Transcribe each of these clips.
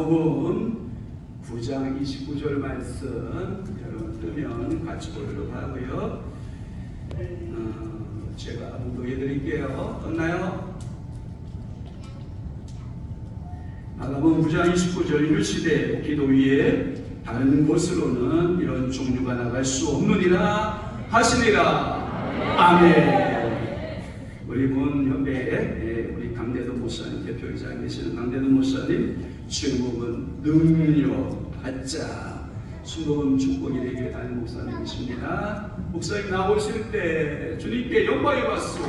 마가복음 9장 29절 말씀 여러분 뜨면 같이 보도록 하고요. 어, 제가 봉독해 드릴게요. 떴나요? 마가복음 9장 29절 이르시되 기도 위에 다른 곳으로는 이런 종류가 나갈 수 없느니라 하시니라. 아멘. 우리 문 협회에 예, 우리 강대도 목사님 대표이사 계시는 강대도 목사님 주목은 능력 받자 수고금 축복이 되게 하는 목사님이십니다. 목사님 나오실 때 주님께 영광의 박수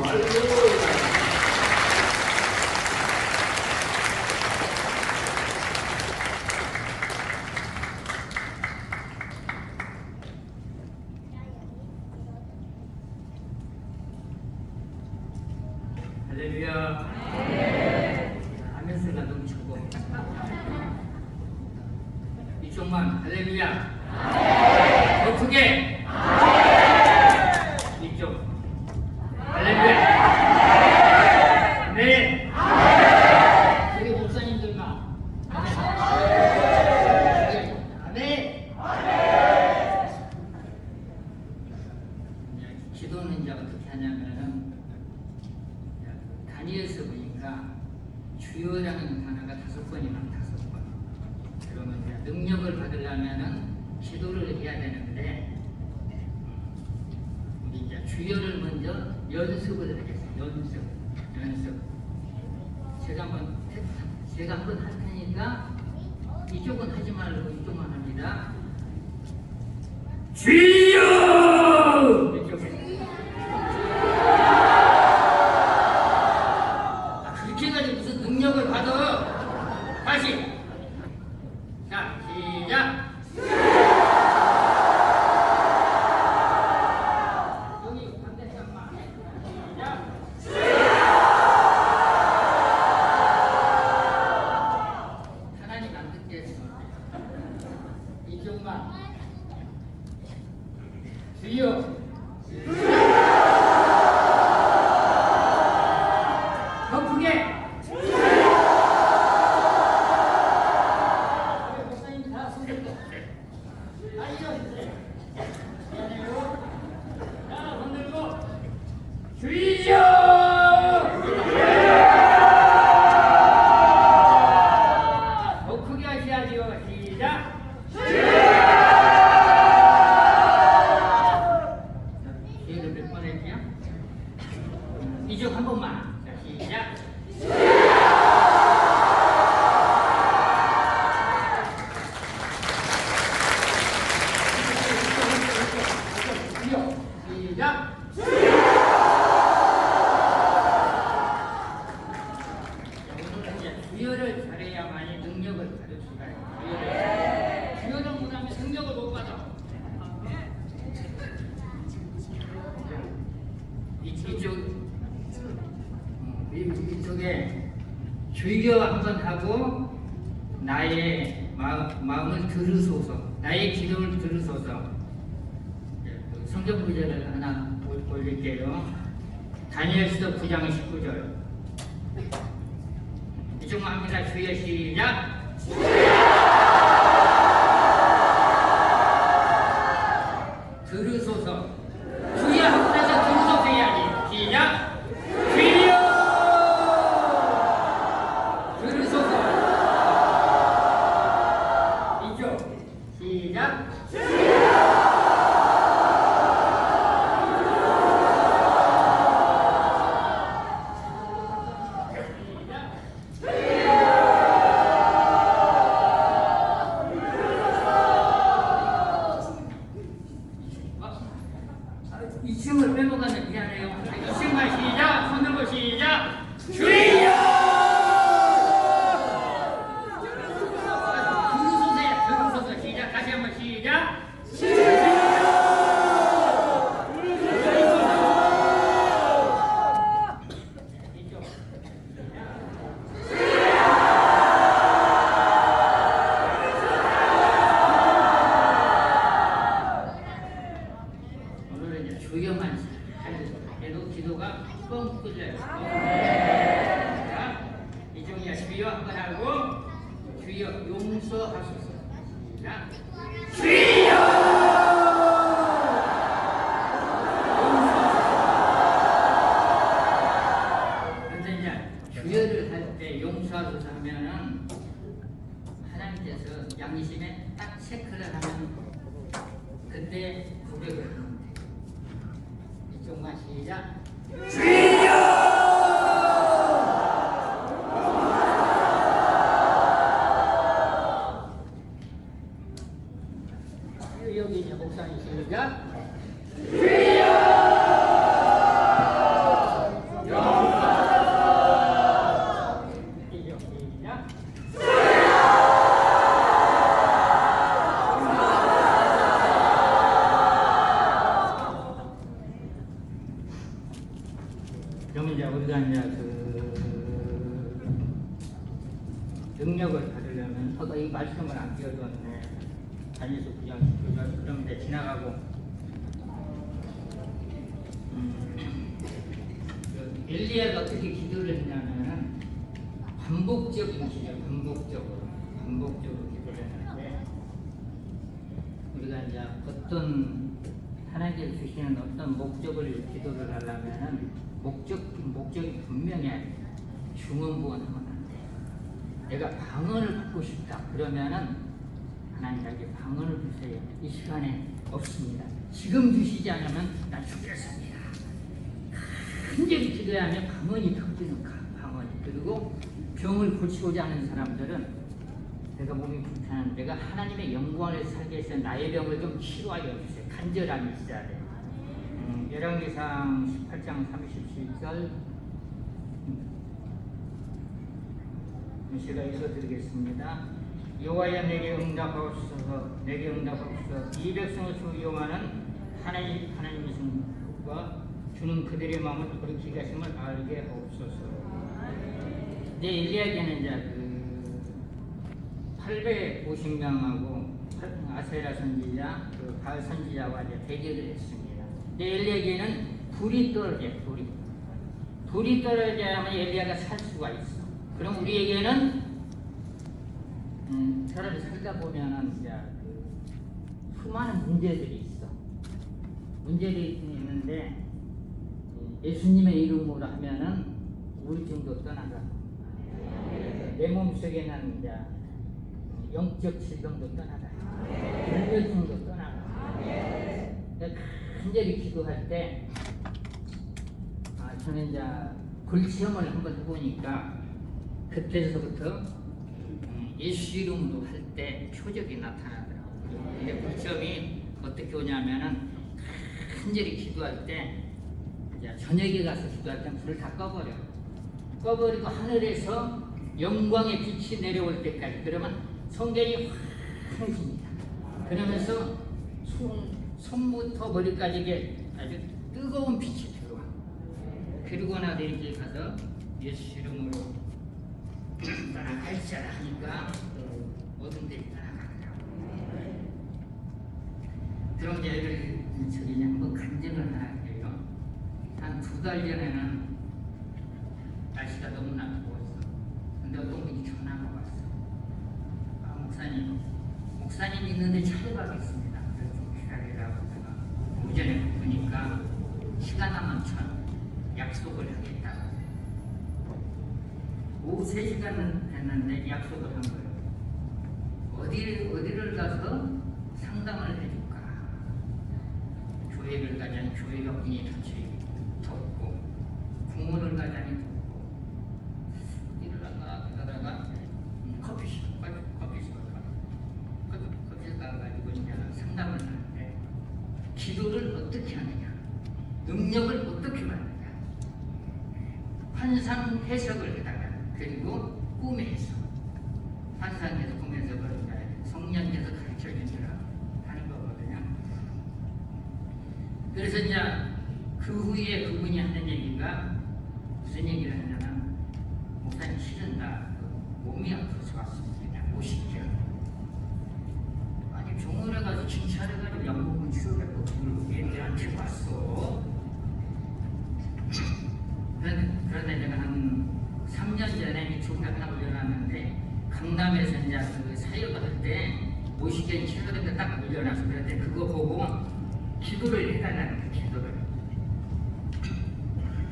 할렐루야. 할렐루야. 하면서가 넘치고. 이쪽만 할렐루야. 더 크게. 이쪽. 할렐루야. 네. 우리 목사님들만. 네. 기도는 이제 어떻게 하냐면은 다니엘서 보니까 주요라는 단어가 다섯 번이나 다섯 이제 능력을 받으려면은 기도를 해야 되는데 이제 주요를 먼저 연습을 하겠어요. 연습, 연습. 제가 한번 해- 제가 한번 할 테니까 이쪽은 하지 말고 이쪽만 합니다. 주 이쪽만. 주여. 더 크게. 우리 목사님 다 손들고. 다 일어서세요. 미안해요. 자, 손들고. 주여! 더 크게 하셔야지요. 시작. 기회를 몇번 했냐? 이쪽 한 번만. 자, 시작. 시작. 오늘은 이제 주여를 잘해야만이 능력을 받을 수가 있어요. 주여를 주여를 못하면 능력을 못 받아. 이- 이쪽 어, 이- 이쪽에 주여 한번 하고 나의 마음, 마음을 들으소서. 나의 기도를 들으소서. 예, 그 성경 구절을 하나 올- 올릴게요. 다니엘서 9장 19절. 이쪽만 합니다. 주여 시작 주여 주여 용서하소서. 시작. 그러면 이제 우리가 이제 그 능력을 받으려면 저도 이 말씀을 안 끼워줬네. 다니수 부장 그럼 이제 지나가고 음, 그 엘리야가 어떻게 기도를 했냐면은 반복적인 기도, 반복적으로 반복적으로 기도를 했는데 우리가 이제 어떤 하나님께서 주시는 어떤 목적을 기도를 하려면은 목적 목적이 분명해야 돼. 중언부언 하면 안 돼. 내가 방언을 받고 싶다 그러면은 하나님에게 방언을 주세요. 이 시간에 없습니다. 지금 주시지 않으면 나 죽겠습니다. 간절히 기도하면 방언이 터지는 가- 방언이 그리고 병을 고치고자 하는 사람들은 내가 몸이 불편한 내가 하나님의 영광을 살기 위해서 나의 병을 좀 치료하여 주세요. 간절함이 있어야 돼. 음, 열왕기상 18장 37절 음, 제가 읽어드리겠습니다. 여호와여 내게 응답하옵소서 내게 응답하옵소서 이 백성을 수용하는 하나님 하나님이신 과 주는 그들의 마음을 돌이키게 하심을 알게 하옵소서. 내 일리야기는 이제 그 850명하고 아세라 선지자, 그 바알 선지자와 이제 대결을 했습니다. 근데 엘리야에게는 불이 떨어져, 불이. 불이 떨어져야만 엘리야가 살 수가 있어. 그럼 우리에게는 음, 사람이 살다 보면은 이제 그 수많은 문제들이 있어. 문제들이 있는데 예수님의 이름으로 하면은 우울증도 떠나가. 내 몸속에는 이제 영적 질병도 떠나가. 불면증도. 내가 간절히 기도할 때 아, 저는 이제 불체험을 한번 해보니까 그때서부터 음, 예수 이름으로 할 때 표적이 나타나더라고요. 근데 불체험이 어떻게 오냐면은 간절히 기도할 때 이제 저녁에 가서 기도할 때 불을 다 꺼버려. 꺼버리고 하늘에서 영광의 빛이 내려올 때까지 그러면 성경이 환해집니다. 그러면서 손, 손부터 머리까지 이게 아주 뜨거운 빛이 들어와. 그리고 나서 이렇게 가서 예수 이름으로 따라갈지라 하니까 모든 데이 따라가더라고. 그럼 이제 이를 저기 한번 간증을 하나 해요. 한 두 달 전에는 날씨가 너무나 더웠어. 근데 어떤 분이 전화가 왔어. 아, 목사님, 목사님 있는데 찾아가겠습니다. 그래서 좀 기다리라고 하다가 오전에 보니까 시간 남은 전 약속을 하겠다고. 오후 3시간은 됐는데 약속을 한 거예요. 어디, 어디를 가서 상담을 해줄까? 교회를 가자니 교회가 문이 닫혀 덮고, 공원을 가자니 덮고, 이러다가, 그러다가, 음, 커피숍, 커피- 커피숍 가. 커피, 커피숍 가가지고 이제 상담을 하는데, 기도를 어떻게 하느냐? 능력을 어떻게 받느냐? 환상 해석을 해달라. 그리고 해석. 환상에서 꿈 해석을 이제 성령께서 가르쳐 주시라 하는 거거든요. 그래서 이제 그 후에 그분이 하는 얘기가 무슨 얘기를 하냐면 목사님 싫은다. 그 몸이 아파서 왔습니다. 오십시오. 아니 병원에 가서 약 먹으면 치료받고 그걸 왜 내한테 왔어? 그런데, 그런데 내가 한 3년 전에 이 하나 올려놨는데 강남에서 이제 그 사역을 할때 오시견 기도를 딱 올려놔서 때 그거 보고 기도를 해달라는 거야 기도를.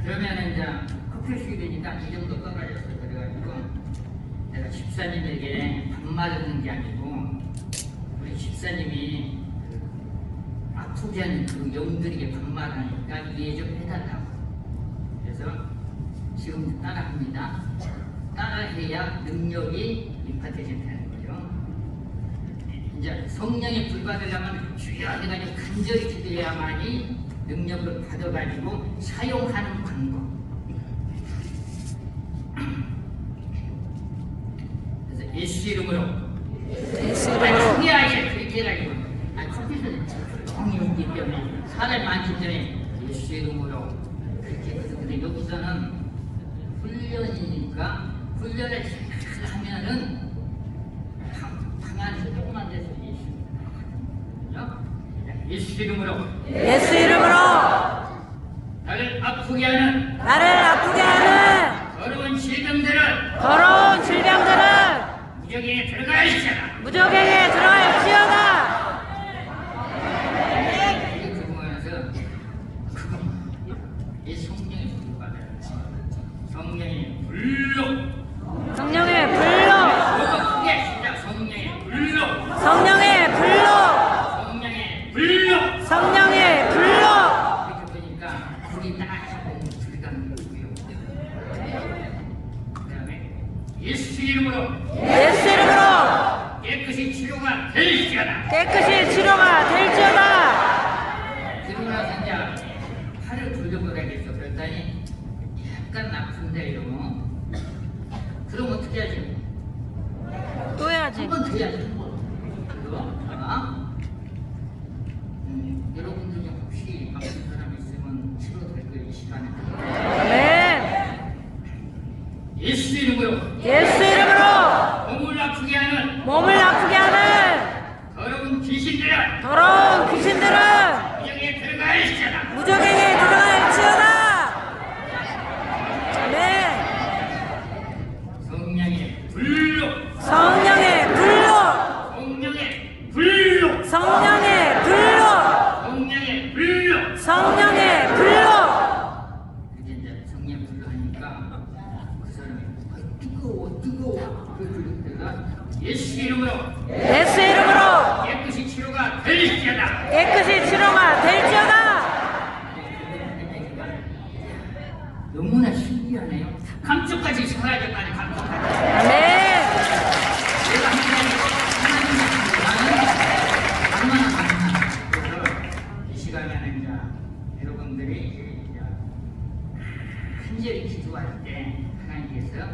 그러면 이제 커피 수입이니까 이 정도 떠가졌어 그래가지고 내가 집사님에게 반말하는 게 아니고 우리 집사님이 그 아프지 않은 그 영들에게 반말하니까 이해 좀 해달라고. 그래서 지금 따라합니다 따라해야 능력이 임파테이션 되는 거죠 이제 성령의 불받으려면 해가지고 간절히 기도해야만이 능력을 받아가지고 사용하는 방법 그래서 예수 이름으로 예수 이름으로 그게 아니야. 그렇게 해가지고. 아니, 컴퓨터는 조용히 있기 때문에 사람이 많기 때문에 예수 이름으로 그렇게 해서 근데 여기서는 훈련이니까 훈련을 잘 하면은 방, 방 안에서 조그만 데서 예수 그죠? 예수 이름으로 예수 이름으로 나를 아프게 하는 나를 아프게 하는 더러운 질병들을 더러운 질병들은 무적에 들어가시잖아. 무적에게 들어갈지어다 이게 들어가면서 그거 이 성령의 불을 받아야 성령의 불로 성령의 불로 뭐가 크게 시작 성령의 불로 성령의 불로 성령의 불로 성령의 불로 이렇게 보니까 불이 딱 보면 들어가는 거고요 그 다음에 예수 이름으로 예수 이름으로 깨끗이 치료가 될지어다 깨끗이 치료가 될지어다 나서 이제 팔을 돌려보라겠어 그랬더니 약간 아픈데 이러고 그럼 어떻게 하지? 또 해야지 한 번 더 해야지 한 번. 그거 아? 음, 여러분들 중 혹시 아픈 사람 있으면 치료될 거예요 이 시간에. 아멘 예수 이름으로 예수 이름으로 몸을 아프게 하는 몸을 아프게 귀신들을 더러운 귀신들은 무정에 들어가시잖아. 무적에게 들어갈지어다. 아멘. 성령의 불로. 성령의 불로. 성령의 불로. 성령의 불로. 성령의 불로. 성령의 불로. 이제 이제 성령 불로 하니까 그 사람이 아, 뜨거워 뜨거워. 그 그럴 때가 예수 이름으로. 예수 이름으로 깨끗이 치료가 될지어다. 너무나 신기하네요. 감쪽까지 사라졌다니 감쪽까지. 아멘 내가 하나님 얼마나 감사합니다. 그래서 이 시간에는 이제 여러분들이 이제 간절히 기도할 때 하나님께서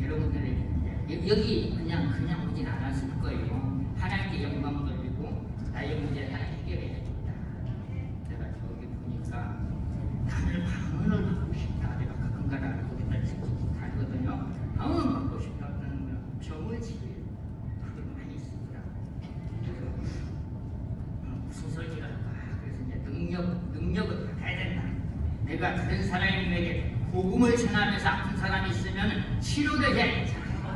여러분들에게 이제 여기 그냥 그냥 오진 않았을 거예요. 하나님께 영광 돌리고 나의 문제를 다 해결해 줍니다. 내가 저기 보니까 나를 방언을 받고 싶다. 내가 가끔가다 거기다 가거든요. 방언 받고 싶다는 병을 치료해. 그걸 많이 쓰더라. 그래서 어, 소설지가 그래서 이제 능력 능력을 받아야 된다. 내가 다른 사람에게 복음을 전하면서 아픈 사람이 있으면 돼.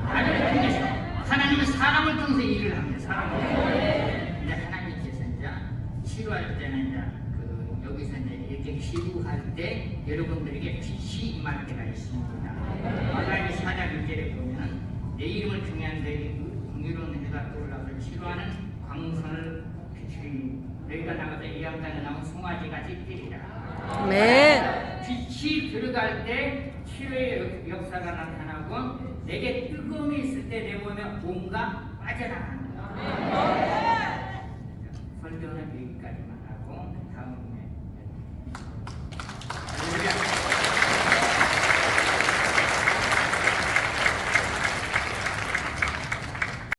나를 통해서 하나님은 사람을 통해서 일을 합니다. 사람을 이제 하나님께서 이제 치료할 때는 이제 그 여기서 이제 이렇게 기도할 때 여러분들에게 빛이 임할 때가 있습니다. 마가의 사장 일절에 보면 내 이름을 중요한 내 공유로운 해가 떠올라서 치료하는 광선을 비추니 너희가 나가서 이 양간에 나온 송아지 같이 뛰리라. 아멘 빛이 들어갈 때 치료의 역- 역사가 나타나고 내게 뜨거움이 있을 때 내 몸에 뭔가 빠져나간다. Amen.